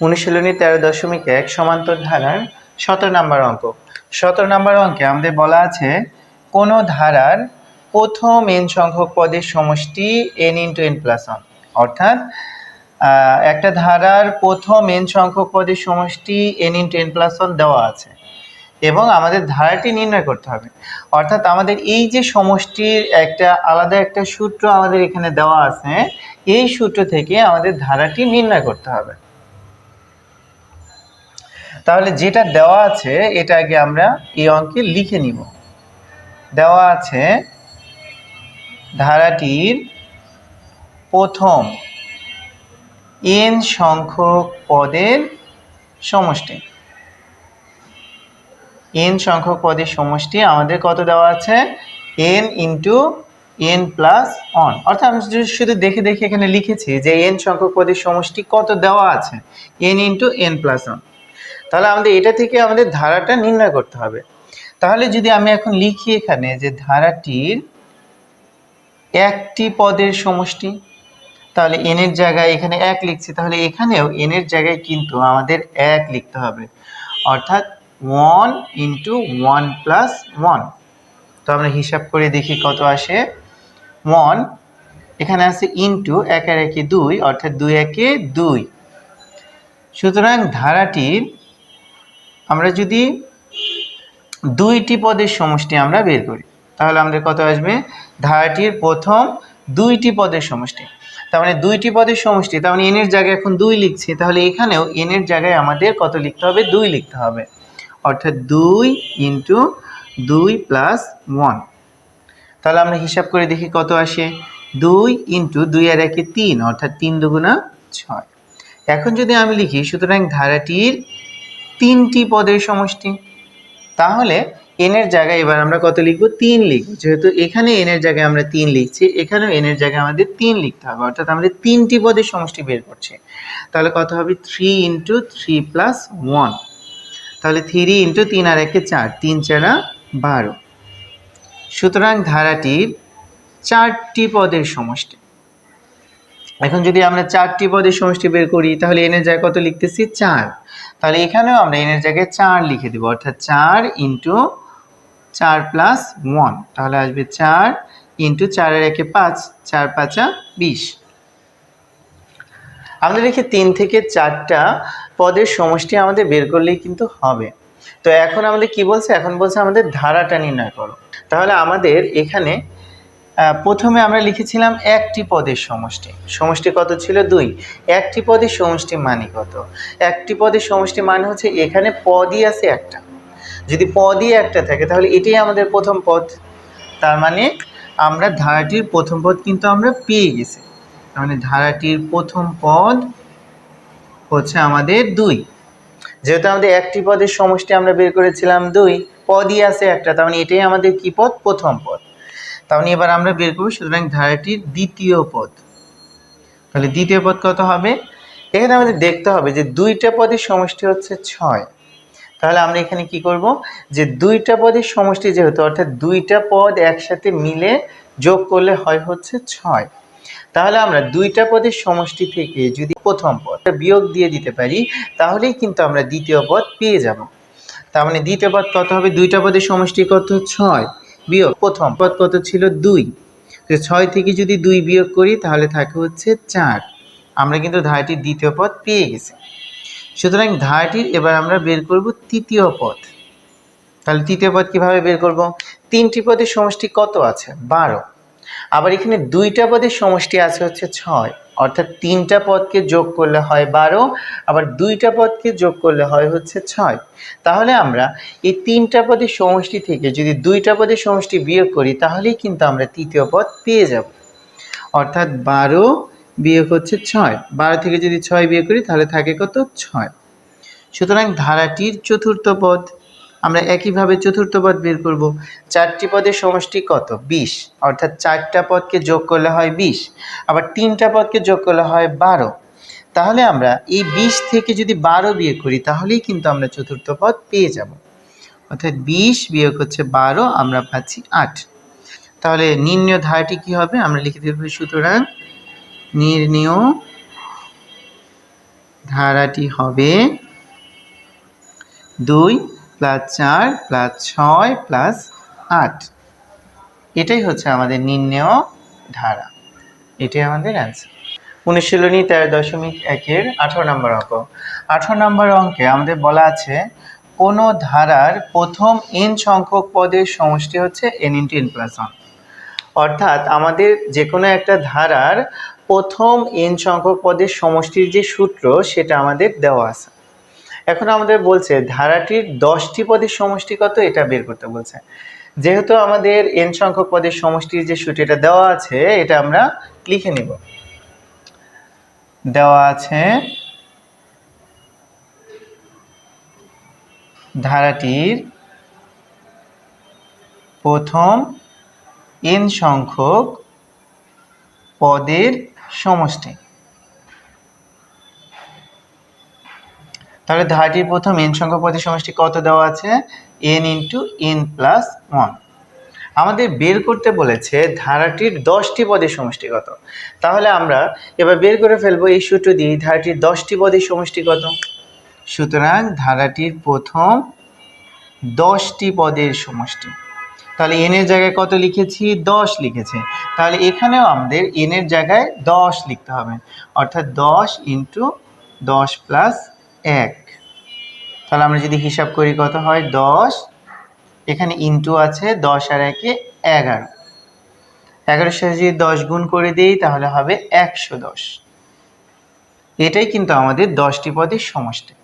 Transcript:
অনুশীলনী তেরো দশমিক এক সমান্তর ধারার সতেরো নাম্বার অঙ্ক। সতেরো নাম্বার অঙ্কে আমাদের বলা আছে, কোনো ধারার প্রথম এন সংখ্যক পদের সমষ্টি N into N plus one অর্থাৎ একটা ধারার প্রথম এন সংখ্যক পদের সমষ্টি N into N plus one দেওয়া আছে। এবং আমাদের ধারাটি নির্ণয় করতে হবে। অর্থাৎ আমাদের এই যে সমষ্টির একটা আলাদা একটা সূত্র আমাদের এখানে দেওয়া আছে, এই সূত্র থেকে আমাদের ধারাটি নির্ণয় করতে হবে। তাহলে যেটা দেওয়া আছে, এটা আগে আমরা এই অঙ্কে লিখে নিব। দেওয়া আছে ধারাটির প্রথম এন সংখ্যক পদের সমষ্টি। এন সংখ্যক পদের সমষ্টি আমাদের কত দেওয়া আছে? N into n plus one অর্থাৎ আমি শুধু- দেখে দেখে এখানে লিখেছি যে এন সংখ্যক পদের সমষ্টি কত দেওয়া আছে? N into n plus one তাহলে আমাদের এটা থেকে আমাদের ধারাটা নির্ণয় করতে হবে। তাহলে যদি আমি এখন লিখি এখানে যে ধারাটির একটি পদের সমষ্টি, তাহলে এন এর জায়গায় এখানে এক লিখছি, তাহলে এখানেও এন এর জায়গায় কিন্তু আমাদের এক লিখতে হবে। অর্থাৎ one into one plus one তো আমরা হিসাব করে দেখি কত আসে। ওয়ান এখানে আছে ইন্টু এক আর একে দুই, অর্থাৎ দুই একে দুই। সুতরাং ধারাটির আমরা যদি দুইটি পদের সমষ্টি আমরা বের করি, তাহলে আমাদের কত আসবে? ধারাটির প্রথম দুইটি পদের সমষ্টি। তার মানে দুইটি পদের সমষ্টি, তার মানে এনের জায়গায় এখন দুই লিখছি, তাহলে এখানেও এনের জায়গায় আমাদের কত লিখতে হবে? দুই লিখতে হবে। অর্থাৎ দুই ইন্টু দুই প্লাস ওয়ান। তাহলে আমরা হিসাব করে দেখি কত আসে? দুই ইন্টু দুই আর একে তিন, অর্থাৎ তিন দুগুণা ছয়। এখন যদি আমি লিখি, সুতরাং ধারাটির তিনটি পদের সমষ্টি। তাহলে এনের জায়গায় এবার আমরা কত লিখব? তিন লিখব। যেহেতু এখানে এনের জায়গায় আমরা তিন লিখছি, এখানেও এনের জায়গায় আমাদের তিন লিখতে হবে। অর্থাৎ আমাদের তিনটি পদের সমষ্টি বের করছি। তাহলে কত হবে? Three into three plus one তাহলে থ্রি ইন্টু তিন আর একে চার, তিন চারা বারো। সুতরাং ধারাটির চারটি পদের সমষ্টি। এখন যদি আমরা চারটি পদের সমষ্টি বের করি, তাহলে এনের জায়গায় কত লিখতেছি? চার। তাহলে এখানেও আমরা এনের জায়গায় চার লিখে দেবো, অর্থাৎ চার ইন্টু চার প্লাস ওয়ান তাহলে আসবে চার ইন্টু চারের একে পাঁচ, চার পাঁচা বিশ। আমাদের রেখে তিন থেকে চারটা পদের সমষ্টি আমাদের বের করলেই কিন্তু হবে। তো এখন আমাদের কি বলছে? এখন বলছে আমাদের ধারাটা নির্ণয় করো। তাহলে আমাদের এখানে প্রথমে আমরা লিখেছিলাম একটি পদের সমষ্টি। সমষ্টি কত ছিল? দুই। একটি পদের সমষ্টি মানে কত? একটি পদের সমষ্টি মানে হচ্ছে এখানে পদই আছে একটা। যদি পদই একটা থাকে, তাহলে এটাই আমাদের প্রথম পদ। তার মানে আমরা ধারাটির প্রথম পদ কিন্তু আমরা পেয়ে গেছি। তার মানে ধারাটির প্রথম পদ হচ্ছে আমাদের দুই। যেহেতু আমাদের একটি পদের সমষ্টি আমরা বের করেছিলাম দুই, পদই আছে একটা। তার মানে এটাই আমাদের কি পদ? প্রথম পদ। মানে এবার আমরা বের করব সুতরাং ধারাটির দ্বিতীয় পদ। তাহলে দ্বিতীয় পদ কত হবে? এখানে আমাদের দেখতে হবে যে দুইটা পদের সমষ্টি হচ্ছে ছয়। তাহলে আমরা এখানে কি করব? যে দুইটা পদের সমষ্টি যেহেতু, অর্থাৎ দুইটা পদ একসাথে মিলে যোগ করলে হয় হচ্ছে ছয়। তাহলে আমরা দুইটা পদের সমষ্টি থেকে যদি প্রথম পদ বিয়োগ দিয়ে দিতে পারি, তাহলেই কিন্তু আমরা দ্বিতীয় পদ পেয়ে যাব। তার মানে দ্বিতীয় পদ কত হবে? দুইটা পদের সমষ্টি কত? ছয়। বিয়োগ, প্রথম পদ কত ছিল? দুই। তো ছয় থেকে যদি দুই বিয়োগ করি, তাহলে থাকে হচ্ছে চার। আমরা কিন্তু ধারাটির দ্বিতীয় পদ পেয়ে গেছি। সুতরাং ধারাটির এবার আমরা বের করব তৃতীয় পদ। তাহলে তৃতীয় পদ কীভাবে বের করব? তিনটি পদের সমষ্টি কত আছে? বারো। আবার এখানে দুইটা পদের সমষ্টি আছে হচ্ছে ছয়। অর্থাৎ তিনটা পদকে যোগ করলে হয় বারো, আবার দুইটা পদকে যোগ করলে হয় হচ্ছে ছয়। তাহলে আমরা এই তিনটা পদের সমষ্টি থেকে যদি দুইটা পদের সমষ্টি বিয়োগ করি, তাহলেই কিন্তু আমরা তৃতীয় পদ পেয়ে যাব। অর্থাৎ বারো বিয়োগ হচ্ছে ছয়। বারো থেকে যদি ছয় বিয়োগ করি, তাহলে থাকে কত? ছয়। সুতরাং ধারাটির চতুর্থ পদ আমরা একইভাবে চতুর্থ পদ বের করব। চারটি পদের সমষ্টি কত? বিশ। অর্থাৎ চারটা পদকে যোগ করলে হয় বিশ। আবার তিনটা পদকে যোগ করলে হয় বারো। তাহলে আমরা এই বিশ থেকে যদি বারো বিয়ে করি, তাহলেই কিন্তু আমরা চতুর্থ পদ পেয়ে যাব। অর্থাৎ বিশ বিয়োগ হচ্ছে বারো, আমরা পাচ্ছি আট। তাহলে নির্ণয় ধারাটি কি হবে? আমরা লিখে দেব সুতরাং নির্ণয় ধারাটি হবে দুই প্লাস চার, প্লাস ছয়, প্লাস আট। এটাই হচ্ছে আমাদের নির্ণেয় ধারা। এটাই আমাদের অ্যান্সার অনুশীলনী তেরো দশমিক একের আঠারো নম্বর অঙ্ক। আঠারো নম্বর অঙ্কে আমাদের বলা আছে, কোনো ধারার প্রথম এন সংখ্যক পদের সমষ্টি হচ্ছে n into n plus one অর্থাৎ আমাদের যে কোনো একটা ধারার প্রথম এন সংখ্যক পদের সমষ্টির যে সূত্র, সেটা আমাদের দেওয়া আছে। এখন আমাদের বলছে, ধারাটির দশটি পদের সমষ্টি কত? এটা বের করতে বলছে। যেহেতু আমাদের এন সংখ্যক পদের সমষ্টির যে এটা দেওয়া আছে, এটা আমরা লিখে নিব। দেওয়া আছে, ধারাটির প্রথম এন সংখ্যক পদের সমষ্টি। তাহলে ধারাটির প্রথম এন সংখ্যক পদের সমষ্টি কত দেওয়া আছে? N into n plus one আমাদের বের করতে বলেছে ধারাটির দশটি পদের সমষ্টি কত। তাহলে আমরা এবার বের করে ফেলব এই সূত্র দিয়ে ধারাটির দশটি পদের সমষ্টি কত? সুতরাং ধারাটির প্রথম দশটি পদের সমষ্টি। তাহলে এন এর জায়গায় কত লিখেছি? দশ লিখেছি। তাহলে এখানেও আমাদের এন এর জায়গায় দশ লিখতে হবে। অর্থাৎ দশ ইন্টু দশ প্লাস এক। তাহলে আমরা যদি হিসাব করি কত হয়? দশ। এখানে ইন্টু আছে, দশ আর একে এগারো। এগারোর সাথে যদি দশ গুণ করে দিই, তাহলে হবে একশো দশ। এটাই কিন্তু আমাদের দশটি পদের সমষ্টি।